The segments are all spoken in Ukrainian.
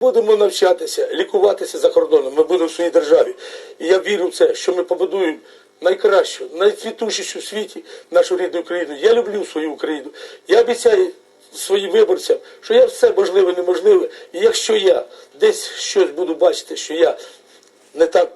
Будемо навчатися, лікуватися за кордоном. Ми будемо в своїй державі. І я вірю в це, що ми побудуємо найкращу, найцвітучішу в світі нашу рідну Україну. Я люблю свою Україну. Я обіцяю своїм виборцям, що я все можливе, неможливе. І якщо я десь щось буду бачити, що я не так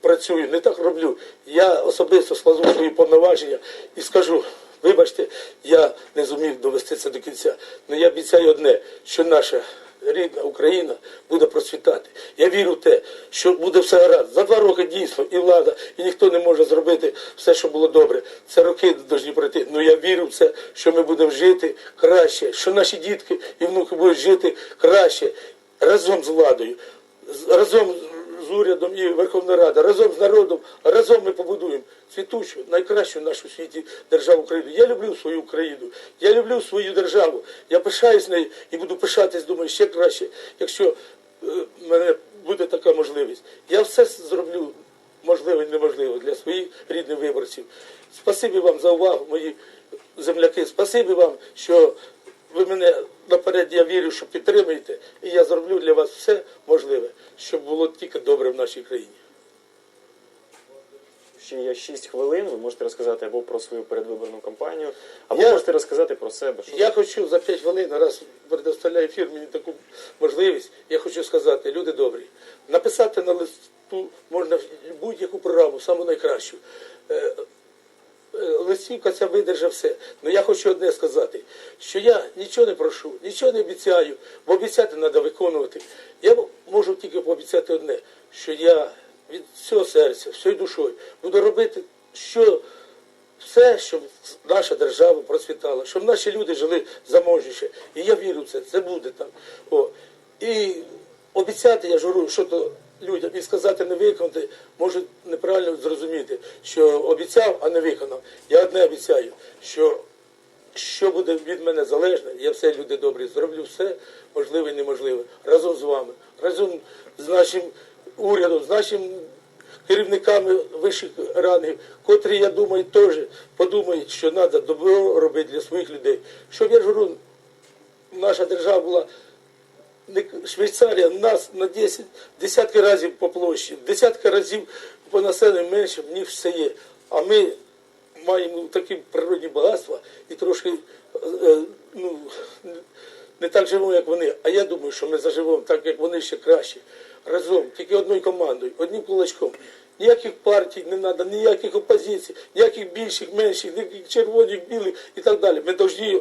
працюю, не так роблю, я особисто складу свої повноваження і скажу. Вибачте, я не зумів довести це до кінця. Але я обіцяю одне, що наша рідна Україна буде процвітати. Я вірю в те, що буде все гаразд. За два роки дійсно і влада, і ніхто не може зробити все, що було добре. Це роки повинні пройти. Ну я вірю в це, що ми будемо жити краще, що наші дітки і внуки будуть жити краще разом з владою, разом з урядом і Верховна Рада, разом з народом, разом ми побудуємо цвітучу, найкращу нашу світі державу Україну. Я люблю свою Україну, я люблю свою державу. Я пишаюсь нею і буду пишатись, думаю, ще краще, якщо е, в мене буде така можливість. Я все зроблю можливе і неможливе для своїх рідних виборців. Спасибі вам за увагу, мої земляки. Спасибі вам, що ви мене наперед, я вірю, що підтримуєте, і я зроблю для вас все можливе, щоб було тільки добре в нашій країні. Ще є 6 хвилин. Ви можете розказати або про свою передвиборну кампанію, або Я- можете розказати про себе. Що Я хочу за 5 хвилин, раз предоставляє ефір мені таку можливість, я хочу сказати, люди добрі, написати на листу можна будь-яку програму, саму найкращу. Листівка ця видержа все. Ну я хочу одне сказати, що я нічого не прошу, нічого не обіцяю, бо обіцяти треба виконувати. Я можу тільки пообіцяти одне, що я від всього серця, всією душою буду робити, що все, щоб наша держава процвітала, щоб наші люди жили заможніше. І я вірю в це, це буде так. О. І обіцяти, я ж говорю, що то людям і сказати не виконати, можуть неправильно зрозуміти, що обіцяв, а не виконав. Я одне обіцяю, що що буде від мене залежне, я все люди добрі, зроблю все можливе і неможливе разом з вами, разом з нашим урядом, з нашим керівниками вищих рангів, котрі, я думаю, теж подумають, що треба добро робити для своїх людей. Щоб я ж говорю, наша держава була Швейцарія нас на 10, десятки разів по площі, десятки разів по населенню менше, ніж все є. А ми маємо такі природні багатства і трошки е, ну, не так живемо, як вони. А я думаю, що ми заживемо так, як вони ще краще. Разом, тільки одною командою, одним кулачком. Ніяких партій не треба, ніяких опозицій, ніяких більших, менших, ніяких червоних, білих і так далі. Ми повинні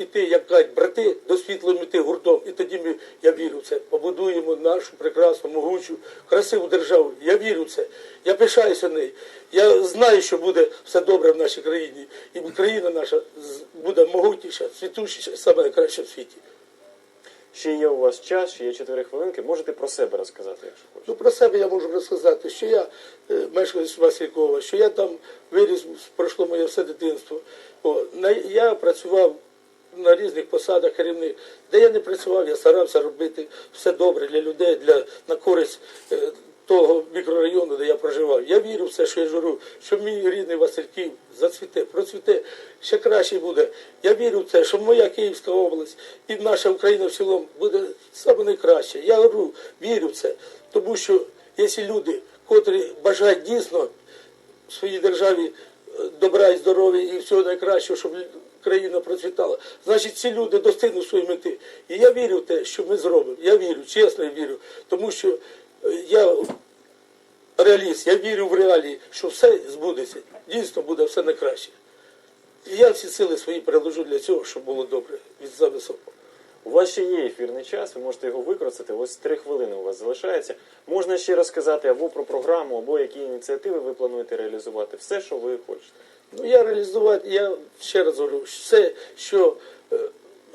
іти, як кажуть, брати, до світлої мети гуртом. І тоді ми, я вірю в це, побудуємо нашу прекрасну, могучу, красиву державу. Я вірю в це. Я пишаюся нею. Я знаю, що буде все добре в нашій країні. І країна наша буде могутніша, світущіша, саме найкраща в світі. ще є у вас час, ще є 4 хвилинки. Можете про себе розказати, якщо хочете. Ну, про себе я можу розказати, що я е, мешканець Василькова, що я там виріс, пройшло моє все дитинство. О, на, я працював на різних посадах керівник. Де я не працював, я старався робити все добре для людей, для, на користь е, того мікрорайону, де я проживав. Я вірю в все, що я журу, що мій рідний Васильків зацвіте, процвіте, ще краще буде. Я вірю в це, що моя Київська область і наша Україна в цілому буде саме найкраще. Я говорю, вірю в це. Тому що якщо люди, котрі бажають дійсно в своїй державі е, добра і здоров'я і всього найкращого, щоб країна процвітала. Значить, ці люди достигнуть своєї мети. І я вірю в те, що ми зробимо. Я вірю, чесно вірю. Тому що е, я реаліст, я вірю в реалії, що все збудеться. Дійсно буде все найкраще. І я всі сили свої переложу для цього, щоб було добре від за високого. У вас ще є ефірний час, ви можете його використати. Ось 3 хвилини у вас залишається. Можна ще розказати або про програму, або які ініціативи ви плануєте реалізувати. Все, що ви хочете. Ну, я реалізувати, я ще раз говорю, все, що е,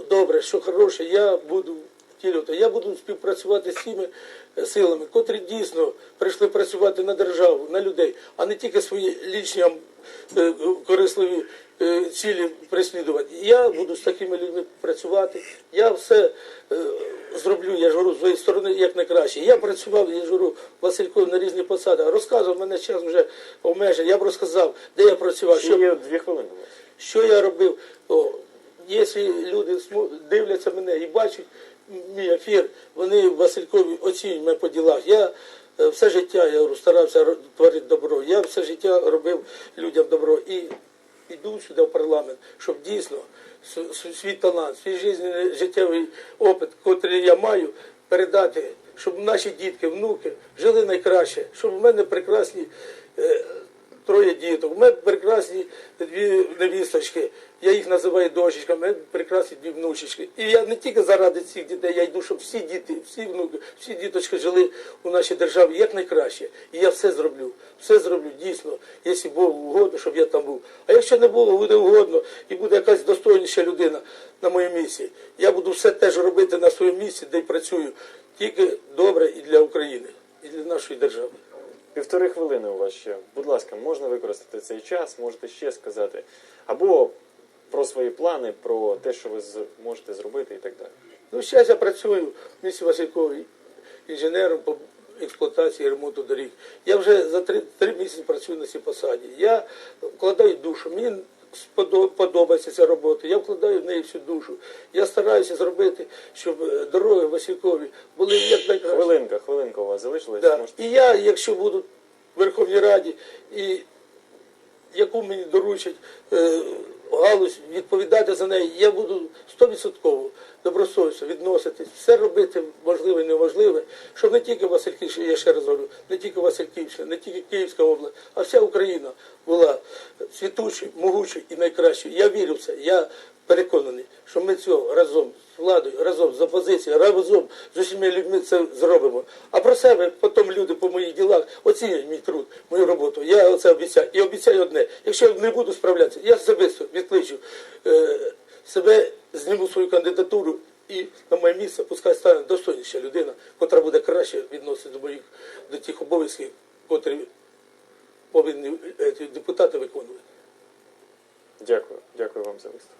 добре, що хороше, я буду втілювати. Я буду співпрацювати з тими е, силами, котрі дійсно прийшли працювати на державу, на людей, а не тільки свої лічні корисливі е, цілі переслідувати. Я буду з такими людьми працювати. Я все е, зроблю, я ж говорю, з своєї сторони як найкраще. Я працював, я ж говорю, Васильков на різних посадах. Розказував, мене час вже обмежений. Я б розказав, де я працював, Ще що є 2 хвилини що я робив? О, якщо люди дивляться мене і бачать, мій ефір, вони Василькові оцінюють мене по ділах. Я е, все життя я говорю, старався творити добро. Я все життя робив людям добро. І йду сюди в парламент, щоб дійсно свій талант, свій життєвий опит, який я маю, передати, щоб наші дітки, внуки жили найкраще, щоб в мене прекрасні. Троє діток. У мене прекрасні дві невісточки. Я їх називаю дочечками, у мене прекрасні дві внучечки. І я не тільки заради цих дітей, я йду, щоб всі діти, всі внуки, всі діточки жили у нашій державі як найкраще. І я все зроблю. Все зроблю дійсно, якщо Богу угодно, щоб я там був. А якщо не було, буде угодно, і буде якась достойніша людина на моєму місці. Я буду все теж робити на своєму місці, де й працюю. Тільки добре і для України, і для нашої держави. Півтори хвилини у вас ще. Будь ласка, можна використати цей час, можете ще сказати. Або про свої плани, про те, що ви можете зробити і так далі. Ну, зараз я працюю в місті Василькові інженером по експлуатації і ремонту доріг. Я вже за три, три місяці працюю на цій посаді. Я вкладаю душу. Мені подобається ця робота. Я вкладаю в неї всю душу. Я стараюся зробити, щоб е, дороги в Василькові були хвилинка у вас залишилась. Да. Можете... І я, якщо буду в Верховній Раді, і яку мені доручать е, галузь відповідати за неї, я буду стовідсотково добросовісно відноситись, все робити можливе і неможливе, щоб не тільки Васильківщина, я ще раз говорю, не тільки Васильківщина, не тільки Київська область, а вся Україна була світучою, могучою і найкращою. Я вірю в це. Я переконаний, що ми цього разом з владою, разом разом з усіма людьми це зробимо. А про себе потім люди по моїх ділах оцінять мій труд, мою роботу. Я це обіцяю. І обіцяю одне. Якщо я не буду справлятися, я особисто відкличу е, себе, зніму свою кандидатуру і на моє місце пускай стане достойніша людина, котра буде краще відносити до моїх до тих обов'язків, котрі повинні е, депутати виконувати. Дякую, дякую вам за виступ.